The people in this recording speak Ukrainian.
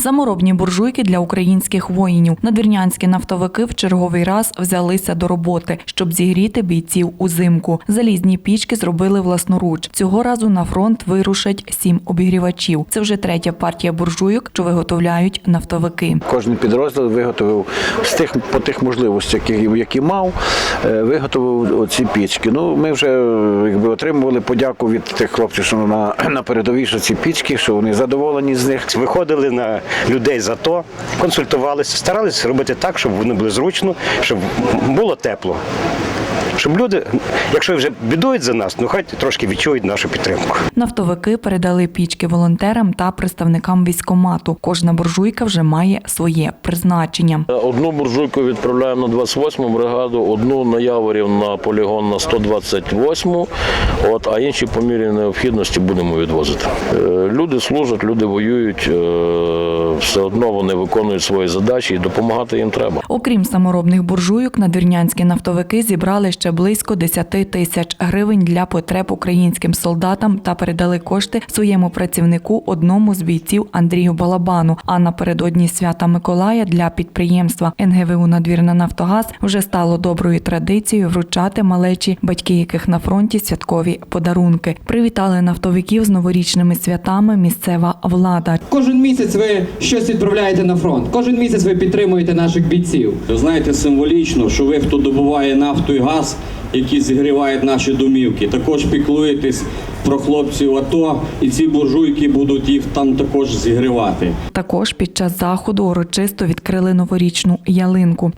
Саморобні буржуйки для українських воїнів. Надвірнянські нафтовики в черговий раз взялися до роботи, щоб зігріти бійців узимку. Залізні пічки зробили власноруч. Цього разу на фронт вирушать сім обігрівачів. Це вже третя партія буржуйок, що виготовляють нафтовики. Кожен підрозділ виготовив з тих по тих можливостях, які, мав, виготовив ці пічки. Ну ми вже е, якби отримували подяку від тих хлопців, що на, на передовій що ці пічки, що вони задоволені з них. Виходили на людей за то, консультувалися, старалися робити так, щоб вони були зручно, щоб було тепло. Щоб люди, якщо вже бідують за нас, ну хай трошки відчують нашу підтримку. Нафтовики передали пічки волонтерам та представникам військомату. Кожна буржуйка вже має своє призначення. Одну буржуйку відправляємо на 28-му бригаду, одну на Яворів на полігон на 128-му, от, а інші по мірі необхідності будемо відвозити. Е, Люди служать, люди воюють, е, все одно вони виконують свої задачі і допомагати їм треба. Окрім саморобних буржуйок, надвірнянські нафтовики зібрали ще близько 10 тисяч гривень для потреб українським солдатам та передали кошти своєму працівнику одному з бійців Андрію Балабану. А напередодні свята Миколая для підприємства НГВУ Надвірна Нафтогаз вже стало доброю традицією вручати малечі, батьки яких на фронті святкові подарунки. Привітали нафтовиків з новорічними святами місцева влада. Кожен місяць ви щось відправляєте на фронт. Кожен місяць ви підтримуєте наших бійців. Знаєте, символічно, що ви, хто добуває нафту і газ, які зігрівають наші домівки, також піклуєтесь про хлопців АТО, і ці буржуйки будуть їх там також зігрівати. Також під час заходу урочисто відкрили новорічну ялинку.